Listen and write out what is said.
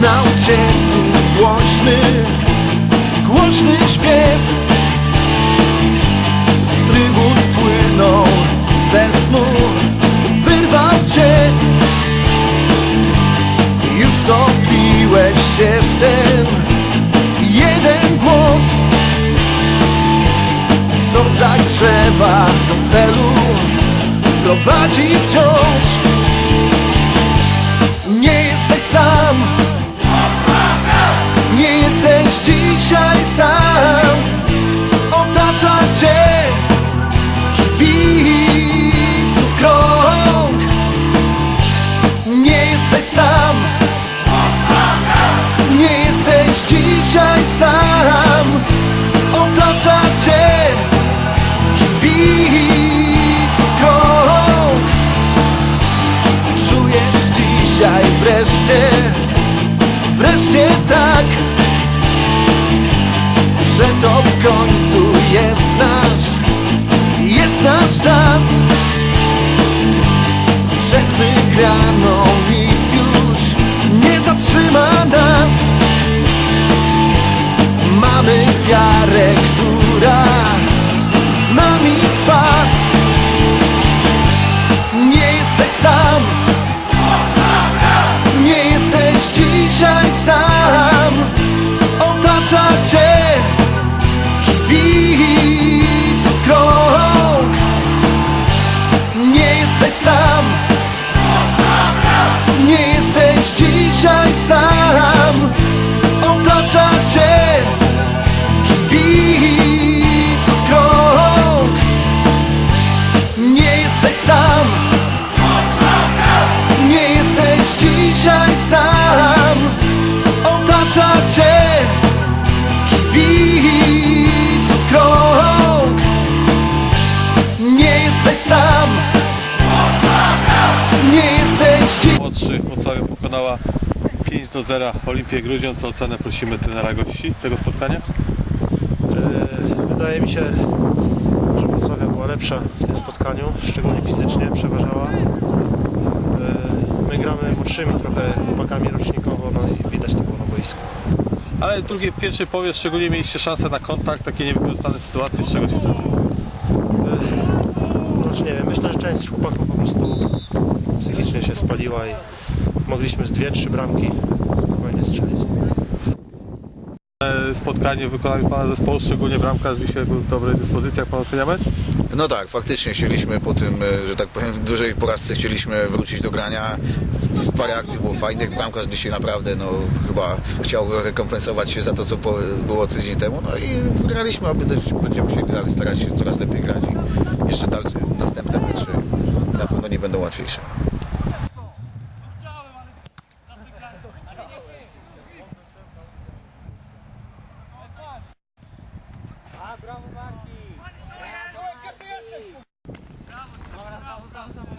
Gnał cię tu głośny, głośny śpiew. Z trybun płynął ze snu Wyrwał cię. Już wtopiłeś się w ten jeden głos. Co zagrzewa do celu Prowadzi wciąż dzisiaj sam Otacza cię kibiców krąg. Nie jesteś sam Nie jesteś dzisiaj sam. Otacza cię kibiców krąg. Czujesz dzisiaj wreszcie Wreszcie tak końcu jest nasz Jest nasz czas jesteś sam Nie jesteś dzisiaj sam Otacza cię kibiców krąg Nie jesteś sam Nie jesteś dzisiaj młodszych Wrocławiu pokonała 5 do 0 Olimpię Grudziądz. O ocenę prosimy trenera gości tego spotkania. E, Wydaje mi się, że Wrocławia była lepsza w tym spotkaniu, szczególnie fizycznie przeważała. E, My gramy młodszymi trochę chłopakami rocznikowo, no i widać to było na boisku. Ale drugie, pierwszy powie, szczególnie mieliście szansę na kontakt, takie niewykorzystane sytuacje, z czego się to E, Znaczy nie wiem, myślę, że część chłopaków po prostu psychicznie się spaliła i mogliśmy z dwie, trzy bramki spokojnie strzelić. Spotkanie w wykonaniu Pana zespołu, szczególnie bramka z Wisły był w dobrej dyspozycji, jak Pan ocenia mecz? No tak, faktycznie chcieliśmy po tym, e, że tak powiem, dużej porażce chcieliśmy wrócić do grania. Parę akcji było fajnych, bramkarz dzisiaj naprawdę no, chyba chciał rekompensować się za to, co było tydzień temu. No i wygraliśmy, a będę- będziemy dalej starać się coraz lepiej grać i jeszcze dalsze, następne mecze na pewno nie będą łatwiejsze. about some